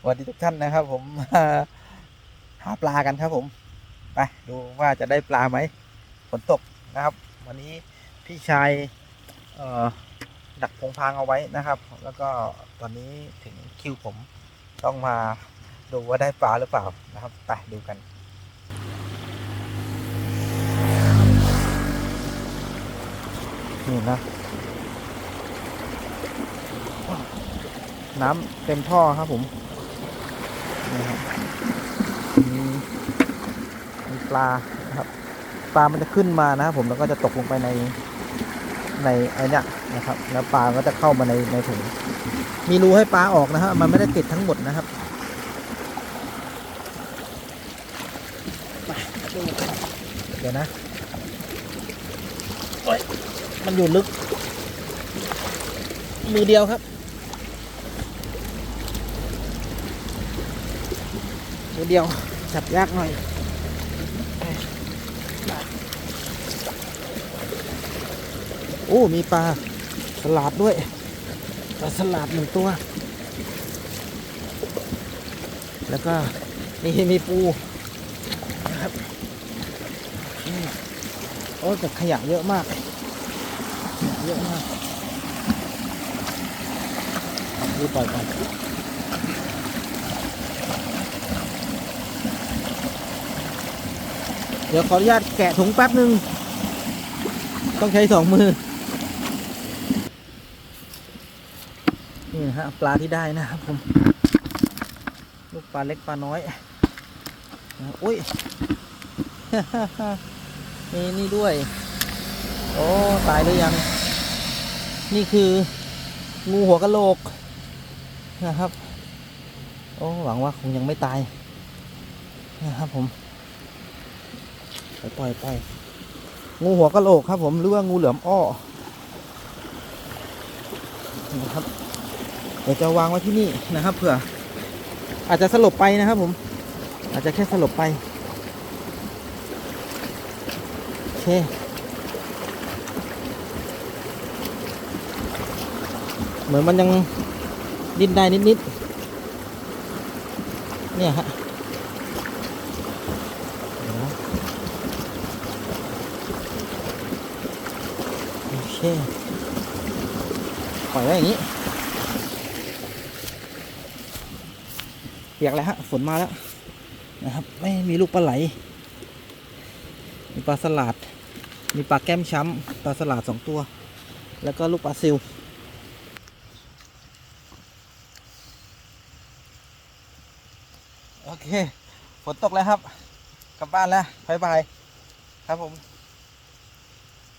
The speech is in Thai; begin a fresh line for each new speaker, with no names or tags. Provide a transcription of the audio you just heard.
สวัสดีทุกท่านนะครับ ผมหาปลากันครับ ผมไปดูว่าจะได้ปลาไหมฝนตกนะครับ วันนี้พี่ชายดักพงพางเอาไว้นะครับ แล้วก็ตอนนี้ถึงคิวผมต้องมาดูว่าได้ปลาหรือเปล่านะครับไปดูกันนี่นะ น้ำเต็มท่อครับผมนี่ครับมีมีปลาครับปลามันจะขึ้นมานะครับผมแล้วก็จะตกลงไปในในไอ้เนี่ยนะครับ แล้วปลาก็จะเข้ามาในในถุงมีรูให้ปลาออกนะครับมันไม่ได้ติดทั้งหมดนะครับเดี๋ยวนะมันอยู่ลึก มือเดียวครับ มือเดียวจับยากหน่อยโอ้มีปลาสลัดด้วยปลาสลัดหนึ่งตัว แล้วก็นี่มีปูนะครับโอ้แต่ขยะเยอะมากเยอะมากนี่ปล่อยไป ดี๋ยวขออนุญาตแกะถุงแป๊บหนึ่งต้องใช้สองมือ นี่ฮะปลาที่ได้นะครับผม ลูกปลาเล็กปลาน้อยอุ้ยมีนี่ด้วย โอ้ ตายหรือยัง นี่คืองูหัวกะโหลกนะครับ โอ้ หวังว่าคงยังไม่ตายนะครับผม ปล่อยปล่อยปงูหัวกะโหลกครับ ผมหรือว่างูเหลือมอ้อนะครับเดี๋ยวจะวางไว้ที่นี่นะครับเผื่อ อาจจะสลบไปนะครับผม อาจจะแค่สลบไปโอเคเหมือนมันยังดิ้นได้นิดๆเนี่ยฮะเดี๋ยวนะ โอ เคปล่อยไว้อย่างนี้ เปียกแล้วฮะ ฝนมาแล้ว นะครับ ไม่มีลูกปลาไหล มีปลาสลัด มีปลาแก้มช้ำ ปลาสลัดสองตัว แล้วก็ลูกปลาซิวโอเค ฝนตกแล้วครับ กลับบ้านแล้วบายบาย ครับผม